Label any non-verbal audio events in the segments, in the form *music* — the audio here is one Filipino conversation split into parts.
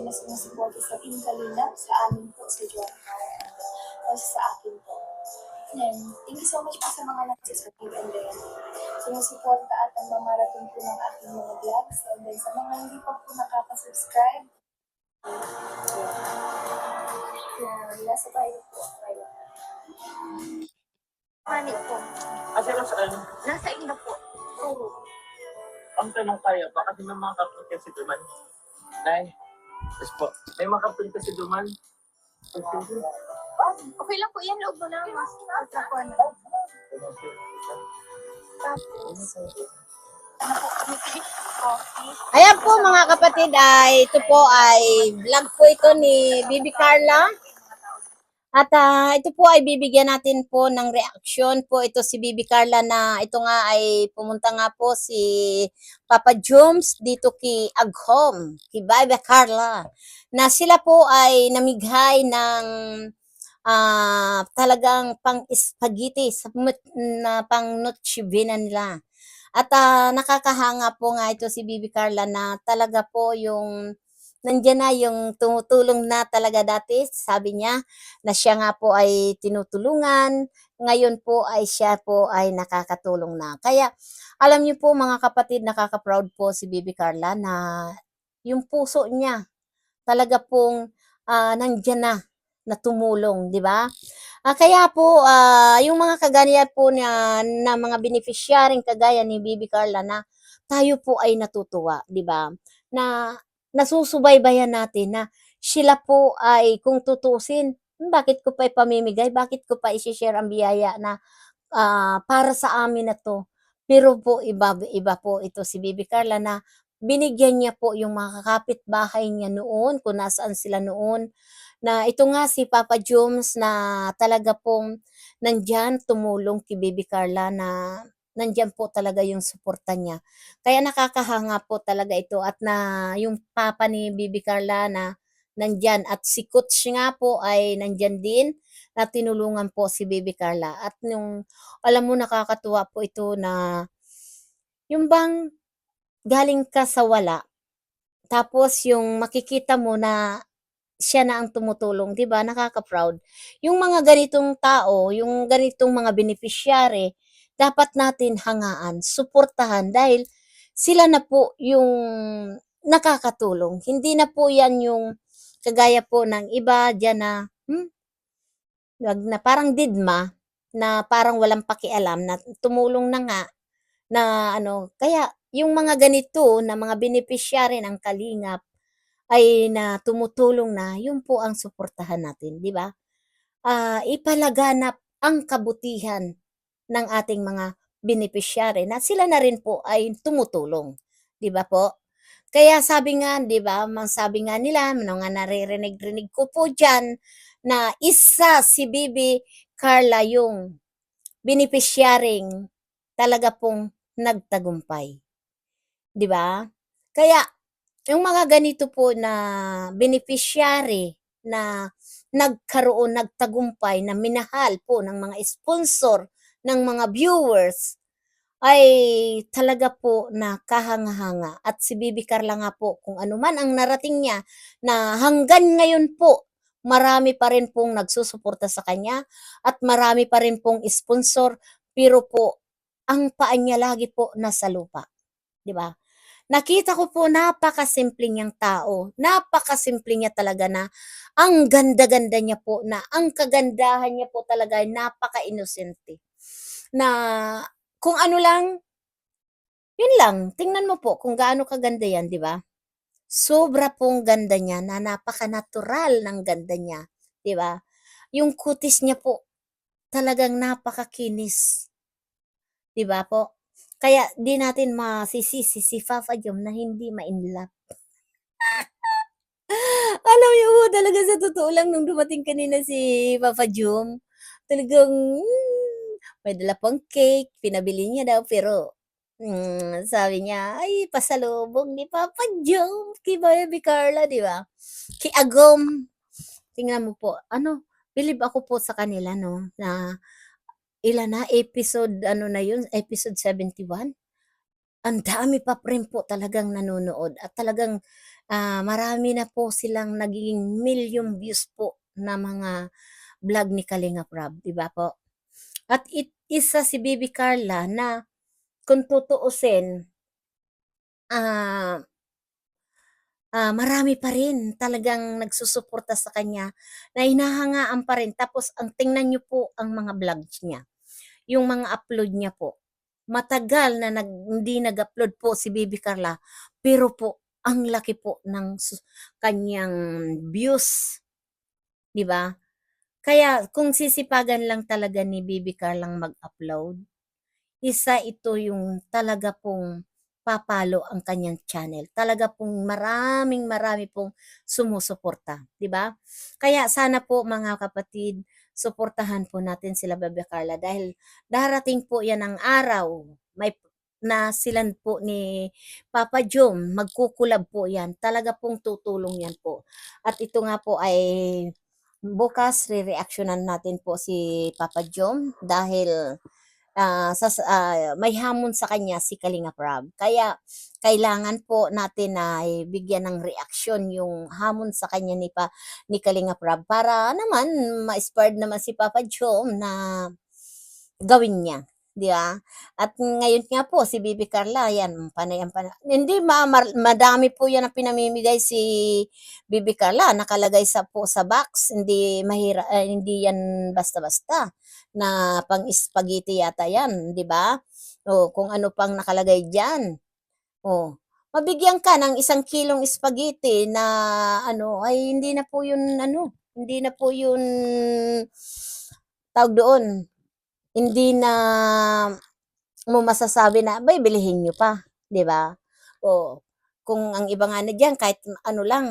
patuloy na sumusuporta sa Team Kalina, sa amin po, sa John o sa akin po. And thank you so much po sa mga nagsasubscribe and then sumusuporta at ang mamaraton po ng aking mga vlogs. And then sa mga hindi pa po nakaka-subscribe, yeah, nasa tayo po. Manit po. Kasi lang saan, Nasa inyo po. Oo. ang tanong tayo, baka di may mga kapatid kasi duman. Nay, yes po. May mga kapatid kasi duman. Okay lang po yan. Loob mo ultra po na. Tapos, ano po, coffee. Ayan po mga kapatid, ay ito po ay vlog po ito ni Bibi Carla. At ah, ito po ay bibigyan natin po ng reaksyon po ito si Bibi Carla na ito nga ay pumunta nga po si Papa Jones dito kay Aghom, kay Bibi Carla. Na sila po ay namighay ng ah, talagang pang spaghetti sa na pang noche buena nila. At ah, nakakahanga po nga ito si Bibi Carla na talaga po yung nandiyan na yung tumutulong na talaga dati, sabi niya, na siya nga po ay tinutulungan, ngayon po ay siya po ay nakakatulong na. Kaya, alam niyo po mga kapatid, nakaka-proud po si Bibi Carla na yung puso niya, talaga pong ah, nandiyan na, na tumulong, di ba? Ah, kaya po, ah, yung mga kagaya po na, na mga beneficiaryong kagaya ni Bibi Carla na tayo po ay natutuwa, di ba? Na nasusubaybayan natin na sila po ay kung tutusin, "Hmm, bakit ko pa ipamimigay, bakit ko pa isi-share ang biyaya na ah, para sa amin na to. Pero po iba, iba po ito si Bibi Carla na binigyan niya po yung mga kapitbahay niya noon, kung nasaan sila noon, na ito nga si Papa Jones na talaga pong nandyan tumulong kay Bibi Carla na nandyan po talaga yung suporta niya. Kaya nakakahanga po talaga ito at na yung papa ni Bibi Carla na nandyan at si Coach nga po ay nandyan din na tinulungan po si Bibi Carla. At yung, alam mo nakakatuwa po ito na yung bang galing ka sa wala, tapos yung makikita mo na siya na ang tumutulong, 'di ba? Nakaka-proud. Yung mga ganitong tao, yung ganitong mga beneficiary, dapat natin hangaan, suportahan dahil sila na po yung nakakatulong. Hindi na po 'yan yung kagaya po ng iba diyan na hmm, na parang didma na parang walang pakialam na tumulong na nga na ano, kaya yung mga ganito na mga beneficiary ng Kalingap ay na tumutulong na, yun po ang suportahan natin, di ba? Ah, ipalaganap ang kabutihan ng ating mga beneficiary na sila na rin po ay tumutulong, di ba po? Kaya sabi nga, di ba, mang sabi nga nila, mga naririnig-rinig ko po dyan, na isa si Bibi Carla yung beneficiarying talaga pong nagtagumpay. 'Di ba? Kaya yung mga ganito po na beneficiary na nagkaroon, nagtagumpay, na minahal po ng mga sponsor, ng mga viewers, ay talaga po na kahanga-hanga. At si Bibi Carla nga po, kung ano man ang narating niya, na hanggang ngayon po, marami pa rin pong nagsusuporta sa kanya at marami pa rin pong sponsor, pero po, ang paa niya lagi po nasa lupa. 'Di ba? Nakita ko po napakasimple niyang tao. Napakasimple niya talaga na ang ganda-ganda niya po na ang kagandahan niya po talaga ay napaka-inosente. Na kung ano lang, yun lang. Tingnan mo po kung gaano kaganda yan, di ba? Sobra pong ganda niya na napaka-natural ng ganda niya, di ba? Yung kutis niya po talagang napakakinis. Di ba po? Kaya di natin masisisi si Fafa Jom na hindi ma-inlove. *laughs* Alam niyo po, talaga sa totoo lang nung dumating kanina si Papa Jom, talagang mm, may dala pang cake, pinabili niya daw pero mm, sabi niya, ay pasalubong ni Papa Jom kay Baby Carla, di ba? Kay Agom. Tingnan mo po, ano, believe ako po sa kanila, no, na ilan na, episode, ano na yun, episode 71? Ang dami pa rin po talagang nanonood at talagang ah, marami na po silang naging million views po na mga vlog ni Kalinga Prab, di ba po? At it, isa si Bibi Carla na kung tutuusin, ah, ah, marami pa rin talagang nagsusuporta sa kanya na hinahangaan pa rin. Tapos ang tingnan niyo po ang mga vlogs niya. Yung mga upload niya po. Matagal na nag, hindi nag-upload po si Bibi Carla. Pero po, ang laki po ng kanyang views. Di ba? Kaya kung sisipagan lang talaga ni Bibi Carlang mag-upload, isa ito yung talaga pong papalo ang kanyang channel. Talaga pong maraming marami pong sumusuporta, 'di ba? Kaya sana po mga kapatid, suportahan po natin sila Bebe Carla dahil darating po 'yan ang araw may na silan po ni Papa Jom, magkukulab po 'yan. Talaga pong tutulong 'yan po. At ito nga po ay bukas re-reactionan natin po si Papa Jom dahil ah, sa, ah, may hamon sa kanya si Kalinga Prab. Kaya kailangan po natin na bigyan ng reaksyon yung hamon sa kanya ni pa ni Kalinga Prab para naman ma-inspired naman si Papa Jom na gawin niya. Di ba? At ngayon nga po, si Bibi Carla, yan, panay ang panay. Hindi, ma, mar- madami po yan ang pinamimigay si Bibi Carla. Nakalagay sa po sa box. Hindi mahira, eh, hindi yan basta-basta na pang spaghetti yata yan, di ba? O kung ano pang nakalagay diyan. O, mabigyan ka ng isang kilong spaghetti na ano, ay hindi na po yun ano, hindi na po yun tawag doon. Hindi na mo masasabi na, bay, bilihin nyo pa, ba? O, kung ang iba nga na dyan, kahit ano lang,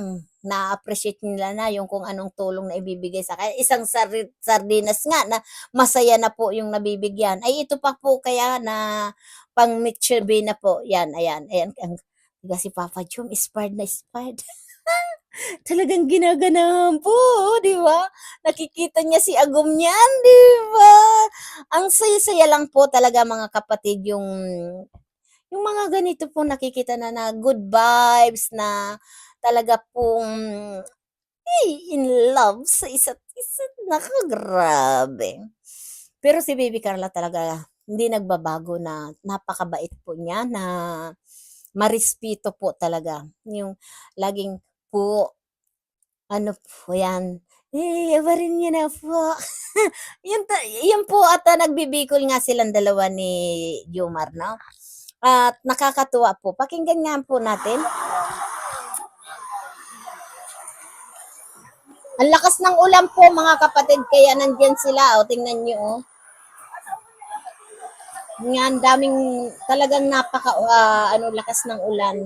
na-appreciate nila na yung kung anong tulong na ibibigay sa kanya. Isang sar- sardinas nga na masaya na po yung nabibigyan. Ay, ito pa po kaya na pang Mitsubi na po. Yan, ayan, ayan. Ang, diba si Papa Jom, inspired na inspired. *laughs* Talagang ginaganahan po, di ba? Nakikita niya si Agum niyan, di ba? Ang saya-saya lang po talaga mga kapatid yung yung mga ganito po nakikita na na good vibes na talaga pong eh, in love sa isa't isa. Nakagrabe. Pero si Baby Carla talaga hindi nagbabago na napakabait po niya na marespeto po talaga. Yung laging po, ano po yan, eh, rin niya na po. *laughs* yan, ta- yan po at ah, nagbibikol nga silang dalawa ni Jomar, no? At nakakatuwa po. Pakinggan nga po natin. Ang lakas ng ulan po mga kapatid, kaya nandyan sila. O, tingnan nyo, oh. Nga, daming talagang napaka, ah, ano, lakas ng ulan.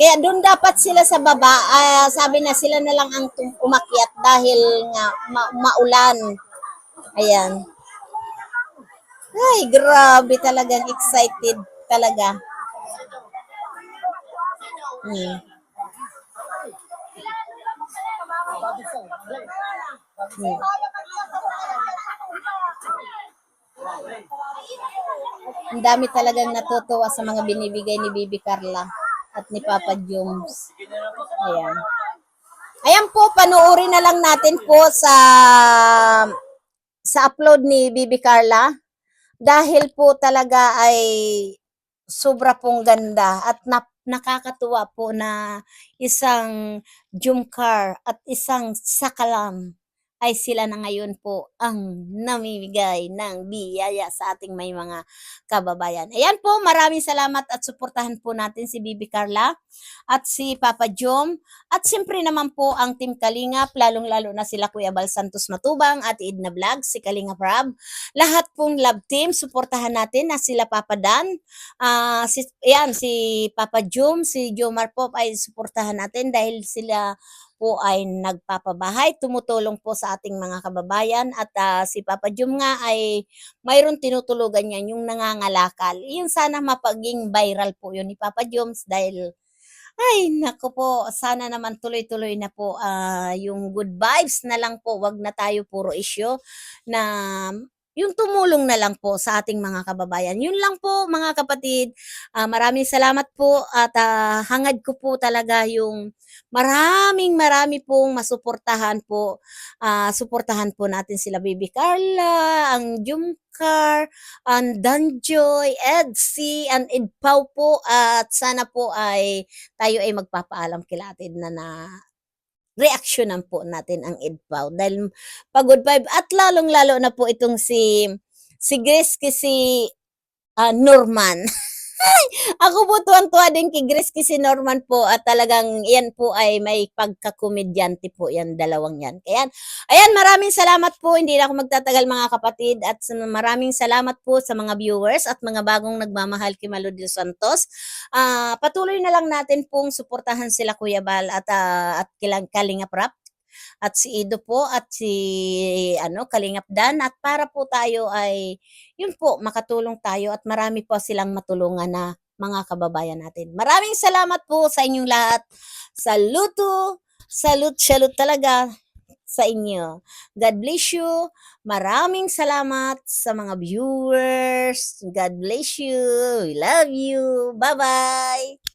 Kaya doon dapat sila sa baba, ah, sabi na sila na lang ang umakyat dahil nga ma- maulan. Ayan. Ay, grabe talagang excited talaga. Hmm. Hmm. Ang dami talagang natutuwa sa mga binibigay ni Bibi Carla at ni Papa Jones. Ayan. Ayan po, panuorin na lang natin po sa sa upload ni Bibi Carla dahil po talaga ay sobra pong ganda at nap, nakakatuwa po na isang Jumcar at isang Sakalam ay sila na ngayon po ang namimigay ng biyaya sa ating may mga kababayan. Ayan po, maraming salamat at suportahan po natin si Bibi Carla at si Papa Jom at siyempre naman po ang Team Kalingap, lalong-lalo na sila Kuya Bal Santos Matubang at Idna Vlog, si Kalinga Prab. Lahat pong love team, suportahan natin na sila Papa Dan, ah si, yan, si Papa Jom, si Jomar Pop ay suportahan natin dahil sila po ay nagpapabahay, tumutulong po sa ating mga kababayan at ah, si Papa Jom nga ay mayroon tinutulugan niya yung nangangalakal. Yun sana mapaging viral po yun ni Papa Joms dahil ay, nako po, sana naman tuloy-tuloy na po ah, yung good vibes na lang po, wag na tayo puro issue na yung tumulong na lang po sa ating mga kababayan. Yun lang po mga kapatid. Ah, maraming salamat po at ah, hangad ko po talaga yung maraming marami pong masuportahan po. Ah, suportahan po natin sila Baby Carla, ang Jumcar, ang Danjoy, Edsy, and Edpau po at sana po ay tayo ay magpapaalam kila atin na na reaksyonan po natin ang Edpau dahil pagod vibe at lalong lalo na po itong si si Grace kasi ah, Norman. *laughs* *laughs* Ako po tuwan-tuwa din kay Grace kasi Norman po at talagang yan po ay may pagkakomedyante po yan dalawang yan. Kaya ayan maraming salamat po hindi na ako magtatagal mga kapatid at maraming salamat po sa mga viewers at mga bagong nagmamahal kay Malo de los Santos. Ah, patuloy na lang natin pong suportahan sila Kuya Bal at ah, at kilang Kalinga Prap at si Ido po at si ano Kalingap Dan at para po tayo ay yun po makatulong tayo at marami po silang matulungan na mga kababayan natin. Maraming salamat po sa inyong lahat. Saluto, salute, salute talaga sa inyo. God bless you. Maraming salamat sa mga viewers. God bless you. We love you. Bye-bye.